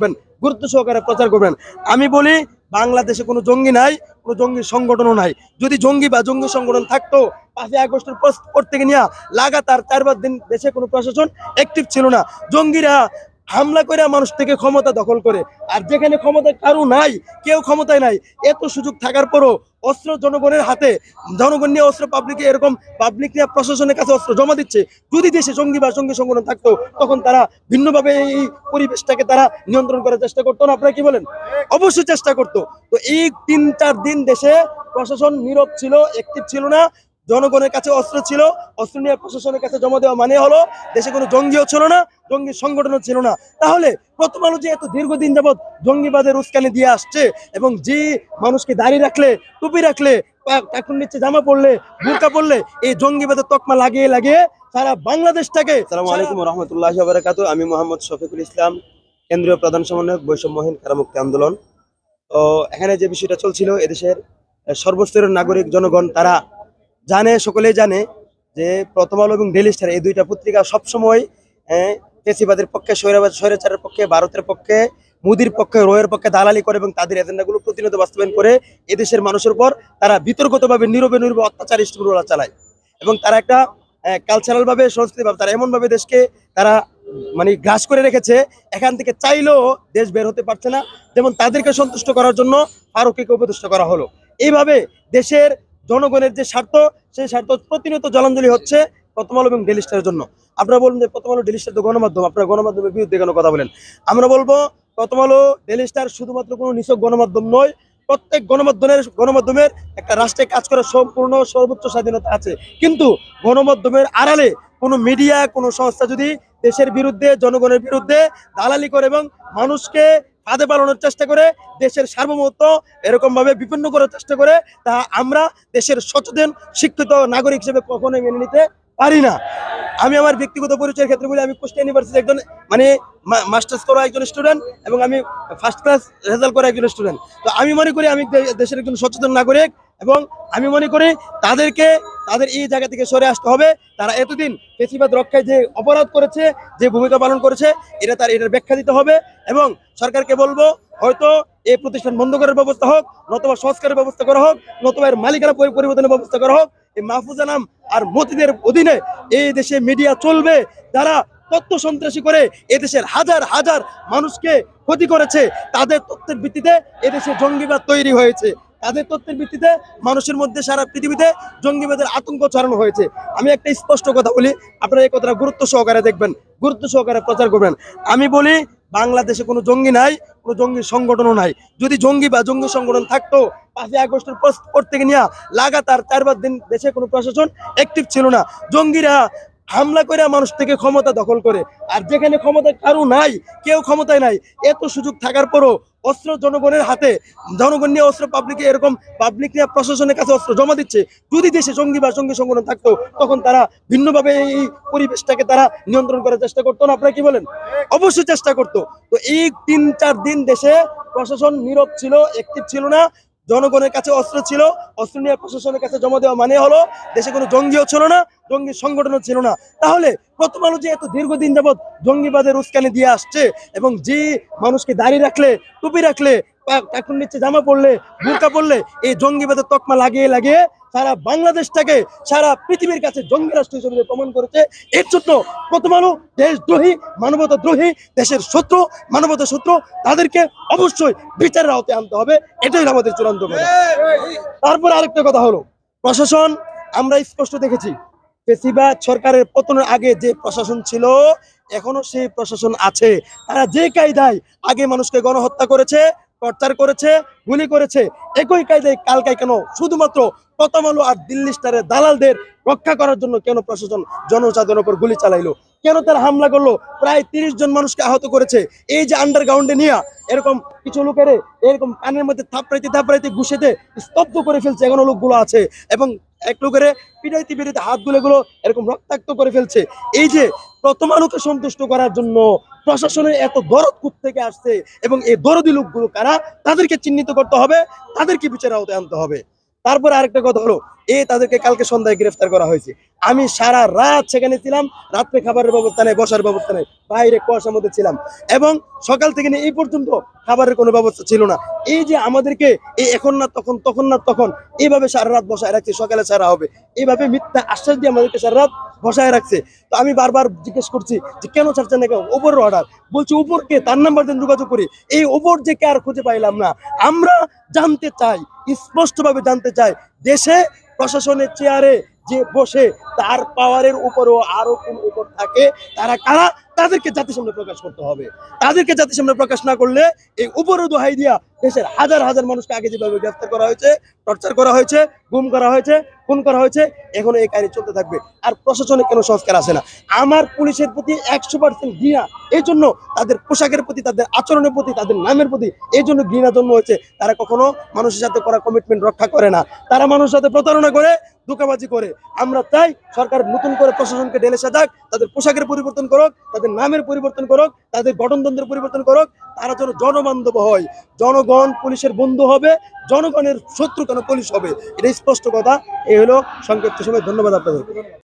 রাখবেন, গুরুত্ব সহকারে প্রচার করবেন। আমি বলি, বাংলাদেশে কোনো জঙ্গি নাই, কোনো জঙ্গি সংগঠনও নাই। যদি জঙ্গি বা জঙ্গি সংগঠন থাকতো, পাঁচই আগস্টের পর থেকে নিয়ে, লাগাতার চারবার দিন দেশে কোনো প্রশাসন অ্যাক্টিভ ছিল না। জঙ্গিরা হামলা করে মানুষ থেকে ক্ষমতা দখল করে। আর যেখানে ক্ষমতা কারও নাই, কেউ ক্ষমতায় নাই, এত সুযোগ থাকার পরও অস্ত্র জনগণের হাতে, জনগণ নিয়ে অস্ত্র পাবলিকে এরকম পাবলিক নিয়ে প্রশাসনের কাছে অস্ত্র জমা দিচ্ছে। যদি দেশে জঙ্গি বা জঙ্গি সংগঠন থাকতো, তখন তারা ভিন্নভাবে এই পরিবেশটাকে তারা নিয়ন্ত্রণ করার চেষ্টা করতো না? আপনারা কি বলেন? অবশ্যই চেষ্টা করতো। তো এই তিন চার দিন দেশে প্রশাসন নীরব ছিল অ্যাক্টিভ ছিল না। জনগণের কাছে অস্ত্র ছিল, অস্ত্র নিয়ে প্রশাসনের কাছে জমা দেওয়া মানে হলো দেশে কোনো জঙ্গিও ছিল না জঙ্গি সংগঠনও ছিল না। তাহলে প্রথম আলো যে এত দীর্ঘদিন যাবৎ জঙ্গিবাদের উস্কানি দিয়ে আসছে এবং যে মানুষকে দাঁড়িয়ে রাখলে, টুপি রাখলে এখন নিচে জামা পড়লে বোরকা পড়লে এই জঙ্গিবাদের তকমা লাগিয়ে লাগিয়ে সারা বাংলাদেশটাকে আসসালামু আলাইকুম রহমতুল্লাহ বারাকাত আমি মোহাম্মদ শফিকুল ইসলাম, কেন্দ্রীয় প্রধান সমন্বয়ক, বৈষম্যহীন কারামুক্তি আন্দোলন। তো এখানে যে বিষয়টা চলছিল, এদেশের সর্বস্তরের নাগরিক জনগণ, তারা জানে সকলেই জানে যে প্রথম আলো এবং ডেলি স্টার এই দুইটা পত্রিকা সবসময় আহ, ফেসিবাদের পক্ষে স্বৈরাবাদ স্বৈরাচারের পক্ষে ভারতের পক্ষে মুদির পক্ষে রোয়ের পক্ষে দালালি করে এবং তাদের এজেন্ডাগুলো প্রতিনিয়ত বাস্তবায়ন করে এদেশের মানুষের উপর তারা বিতর্কতভাবে নীরবে নীরবে অত্যাচার স্টিমুলা চালায়। এবং তারা একটা কালচারাল ভাবে সংস্কৃতি ভাবে তারা এমনভাবে দেশকে তারা মানে গ্রাস করে রেখেছে এখান থেকে চাইলেও দেশ বের হতে পারছে না। যেমন তাদেরকে সন্তুষ্ট করার জন্য ফারুকিকে উপদেষ্ট করা হলো। এইভাবে দেশের জনগণের যে স্বার্থ, সেই স্বার্থ প্রতিনিয়ত জলাঞ্জলি হচ্ছে প্রথম আলো এবং ডেলি স্টারের জন্য। আপনারা বলুন যে প্রথম আলো ডেলি স্টার তো গণমাধ্যম, আপনারা গণমাধ্যমের বিরুদ্ধে কেন কথা বলেন? আমরা বলব, প্রথম আলো ডেলি স্টার শুধুমাত্র কোনো নিছক গণমাধ্যম নয়, প্রত্যেক গণমাধ্যমের গণমাধ্যমের একটা রাষ্ট্রে কাজ করার সম্পূর্ণ সর্বোচ্চ স্বাধীনতা আছে। কিন্তু গণমাধ্যমের আড়ালে কোনো মিডিয়া, কোনো সংস্থা যদি দেশের বিরুদ্ধে, জনগণের বিরুদ্ধে দালালি করে এবং মানুষকে ফাঁদে পালানোর চেষ্টা করে, দেশের সার্বভৌমত্ব এরকম ভাবে বিপন্ন করার চেষ্টা করে, তা আমরা দেশের সচেতন, শিক্ষিত নাগরিক হিসেবে কখনোই মেনে নিতে পারি না। আমি আমার ব্যক্তিগত পরিচয়ের ক্ষেত্রে বলি, আমি কুষ্টিয়া ইউনিভার্সিটি একজন মানে মাস্টার্স করা একজন স্টুডেন্ট এবং আমি ফার্স্ট ক্লাস রেজাল্ট করা একজন স্টুডেন্ট তো আমি মনে করি, আমি দেশের একজন সচেতন নাগরিক এবং আমি মনে করি তাদেরকে, তাদের এই জায়গা থেকে সরে আসতে হবে। তারা এতদিন পেশিবাদ রক্ষায় যে অপরাধ করেছে, যে ভূমিকা পালন করেছে, এটা তার, এটার ব্যাখ্যা দিতে হবে এবং সরকারকে বলব, হয়তো এই প্রতিষ্ঠান বন্ধ করার ব্যবস্থা হোক, নতুবা সংস্কারের ব্যবস্থা করা হোক, নতুবা এর মালিকানা পরিবর্তনের ব্যবস্থা করা হোক, এই মাহফুজা নাম আর মতিদের অধীনে এই দেশে মিডিয়া চলবে, যারা তথ্য সন্ত্রাসী করে এদেশের হাজার হাজার মানুষকে ক্ষতি করেছে, তাদের তথ্যের ভিত্তিতে এদেশে জঙ্গিবাদ তৈরি হয়েছে। তাদের তথ্যের ভিত্তিতে মানুষের মধ্যে সারা পৃথিবীতে জঙ্গিবাদের আতঙ্ক ছড়ানো হয়েছে। আমি একটা স্পষ্ট কথা বলি, আপনারা এই কথাটা গুরুত্ব সহকারে দেখবেন, গুরুত্ব সহকারে প্রচার করবেন। আমি বলি, বাংলাদেশে কোনো জঙ্গি নাই, কোনো জঙ্গি সংগঠনও নাই। যদি জঙ্গি বা জঙ্গি সংগঠন থাকতো, পাঁচই আগস্টের পর থেকে নিয়ে লাগাতার চার পাঁচ দিন দেশে কোনো প্রশাসন অ্যাক্টিভ ছিল না। জঙ্গিরা হামলা করে মানুষ থেকে ক্ষমতা দখল করে। আর যেখানে ক্ষমতা কারও নাই, কেউ ক্ষমতায় নাই, এত সুযোগ থাকার পরও অস্ত্র জনগণের হাতে, জনগণ নিয়ে অস্ত্র পাবলিকে এরকম পাবলিক নিয়ে প্রশাসনের কাছে অস্ত্র জমা দিচ্ছে। যদি দেশে জঙ্গি বা জঙ্গি সংগঠন থাকতো, তখন তারা ভিন্নভাবে এই পরিবেশটাকে তারা নিয়ন্ত্রণ করার চেষ্টা করতো না? আপনারা কি বলেন? অবশ্যই চেষ্টা করতো। তো এই তিন চার দিন দেশে প্রশাসন নীরব ছিল অ্যাক্টিভ ছিল না। জনগণের কাছে অস্ত্র ছিল, অস্ত্র নিয়ে প্রশাসনের কাছে জমা দেওয়া মানে হলো দেশে কোনো জঙ্গিও ছিল না জঙ্গি সংগঠনও ছিল না। তাহলে প্রথম আলো যে এত দীর্ঘদিন যাবৎ জঙ্গিবাদের উস্কানি দিয়ে আসছে এবং যে মানুষকে দাঁড়িয়ে রাখলে, টুপি রাখলে এখন নিচে জামা পড়লে বোরকা পড়লে এই জঙ্গিবাদের তকমা লাগিয়ে লাগিয়ে সারা বাংলাদেশটাকে, সারা পৃথিবীর কাছে জঙ্গি রাষ্ট্র হিসেবে প্রমাণ করেছে, এর জন্য প্রথম আলো দেশদ্রোহী, মানবতা দ্রোহী, দেশের শত্রু, মানবতা শত্রু, তাদেরকে অবশ্যই বিচারের আওতায় আনতে হবে। এটাই আমাদের চূড়ান্ত কথা। তারপর আরেকটা কথা হলো, প্রশাসন, আমরা স্পষ্ট দেখেছি পেশিবাদ সরকারের পতনের আগে যে প্রশাসন ছিল, এখনও সেই প্রশাসন আছে। তারা যে কায়দায় আগে মানুষকে গণহত্যা করেছে টর্চার করেছে, গুলি করেছে। একই কায়দায় কালকায় কেন শুধুমাত্র প্রথম আলো আর দিল্লি স্টারের দালালদের রক্ষা করার জন্য কেন প্রশাসন জনসাধারণের উপর গুলি চালাইলো? কেন তারা হামলা করল? প্রায় তিরিশ জন মানুষকে আহত করেছে। এই যে আন্ডারগ্রাউন্ডে নিয়ে, এরকম কিছু লোকের এরকম কানের মধ্যে থাপড়াইতে থাপড়াইতে ঘুষেতে স্তব্ধ করে ফেলছে এখনও লোকগুলো আছে এবং এক লোকের পিড়াইতে পিড়াইতে হাতগুলো এরকম রক্তাক্ত করে ফেলছে। এই যে প্রথম আলোকে সন্তুষ্ট করার জন্য প্রশাসনের এত দরদ কূপ থেকে আসছে এবং এই দরদি লোকগুলো কারা? তাদেরকে চিহ্নিত করতে হবে, তাদেরকে বিচারের আওতায় আনতে হবে। তারপরে আরেকটা কথা হলো এ তাদেরকে কালকে সন্ধ্যায় গ্রেফতার করা হয়েছে। আমি সারা রাত সেখানে ছিলাম, রাত্রে খাবারের ব্যবস্থা নেই, বসার ব্যবস্থা নেই, বাইরে কুয়াশার মধ্যে ছিলাম। এবং সকাল থেকে এই পর্যন্ত খাবারের কোনো ব্যবস্থা ছিল না। এই যে আমাদেরকে এই এখন না তখন তখন না তখন এইভাবে সারা রাত বসায় রাখছে, সকালে সারা হবে। এইভাবে মিথ্যা আশ্বাস দিয়ে আমাদেরকে সারা রাত বসায় রাখছে। তো আমি বারবার জিজ্ঞেস করছি যে কেন ছাড়ছেন না কেন? ওপর অর্ডার বলছি উপরকে তার নাম্বার দিন, যোগাযোগ করি। এই ওপর যে কে আর খুঁজে পাইলাম না। আমরা জানতে চাই, স্পষ্টভাবে জানতে চাই, দেশে প্রশাসনের চেয়ারে যে বসে তার পাওয়ারের উপরও আরও কোন উপর থাকে? তারা কারা? তাদেরকে জাতির সামনে প্রকাশ করতে হবে। তাদেরকে জাতির সামনে প্রকাশ না করলে এই উপরও দোহাই দিয়া দেশের হাজার হাজার মানুষকে আগে যেভাবে গ্রেফতার করা হয়েছে, টর্চার করা হয়েছে, গুম করা হয়েছে, খুন করা হয়েছে, এখনও এই কাহিনী চলতে থাকবে। আর প্রশাসনে কোনো সংস্কার আসে না। আমার পুলিশের প্রতি একশো পার্সেন্ট ঘৃণা, এই জন্য তাদের পোশাকের প্রতি, তাদের আচরণের প্রতি, তাদের নামের প্রতি এই জন্য ঘৃণা জন্ম হয়েছে। তারা কখনো মানুষের সাথে করা কমিটমেন্ট রক্ষা করে না। তারা মানুষের সাথে প্রতারণা করে, ধোকাবাজি করে। আমরা চাই সরকার নতুন করে প্রশাসনকে ঢেলে সাজাক, তাদের পোশাকের পরিবর্তন করুক তাদের নামের পরিবর্তন করুক, তাদের গঠনতন্ত্রের পরিবর্তন করুক, তারা যেন জনবান্ধব হয়। জনগণ পুলিশের বন্ধু হবে, জনগণের শত্রু কেন পুলিশ হবে? এটা স্পষ্ট কথা। এই হলো সংক্ষিপ্ত সময়। ধন্যবাদ আপনাদের।